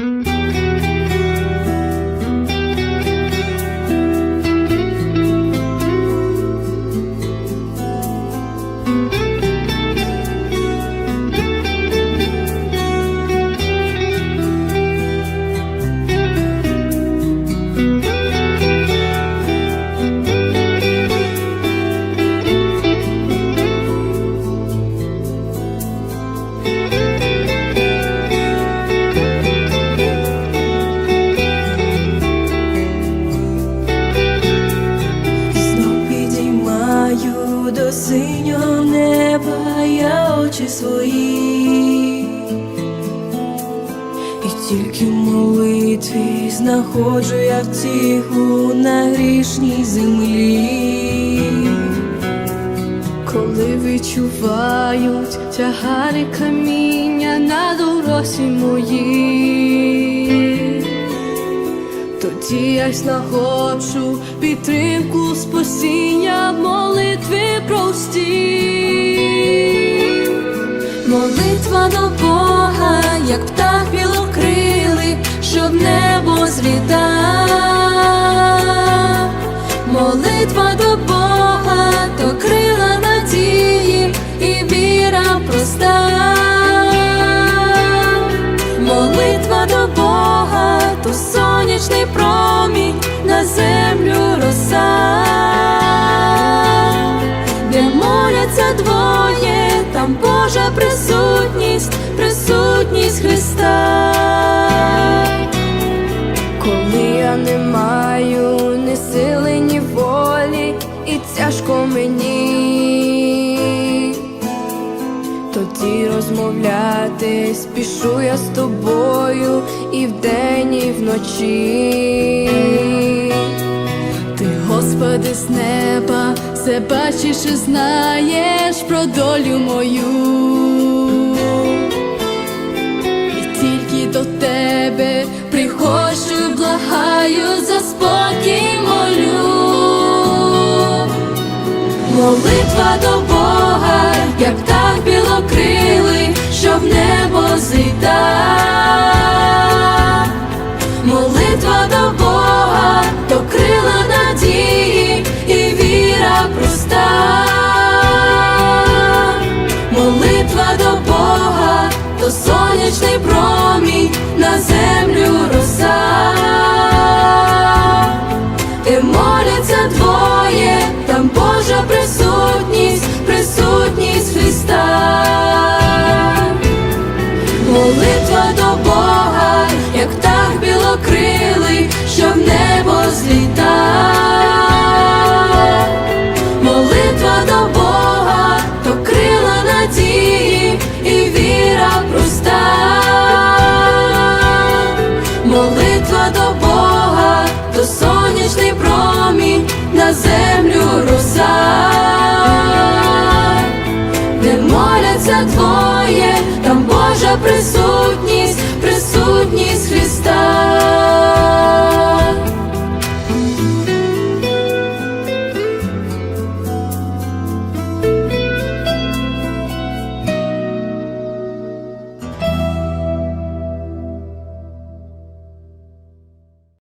Mm-hmm. Свої, і тільки в молитві знаходжу я втіху на грішній землі. Коли відчувають тягари каміння на дорозі моїй, тоді я знаходжу підтримку спасіння в молитві простій. Молитва до Бога, як птах білокрилий, що в небо злітав. Молитва до Бога, то крила надії і віра проста. Молитва до Бога, то сонячний промінь на землю роса де моляться двоє, не маю ні сили, ні волі, і тяжко мені, тоді розмовляти спішу я з тобою і вдень, і вночі. Ти, Господи, з неба, все бачиш і знаєш про долю мою. І тільки до тебе приходжу, Молитва до Бога, як птах білокрилий, що в небо зліта. Молитва до Бога, то крила надії і віра проста. Молитва до Бога, то сонячний промінь на землю роса. Молитва до Бога, як птах білокрилий, що в небо зліта. Молитва до Бога, то крила надії і віра проста. Молитва до Бога, то сонячний промінь на землю роса де моляться двоє, Божа присутність, присутність.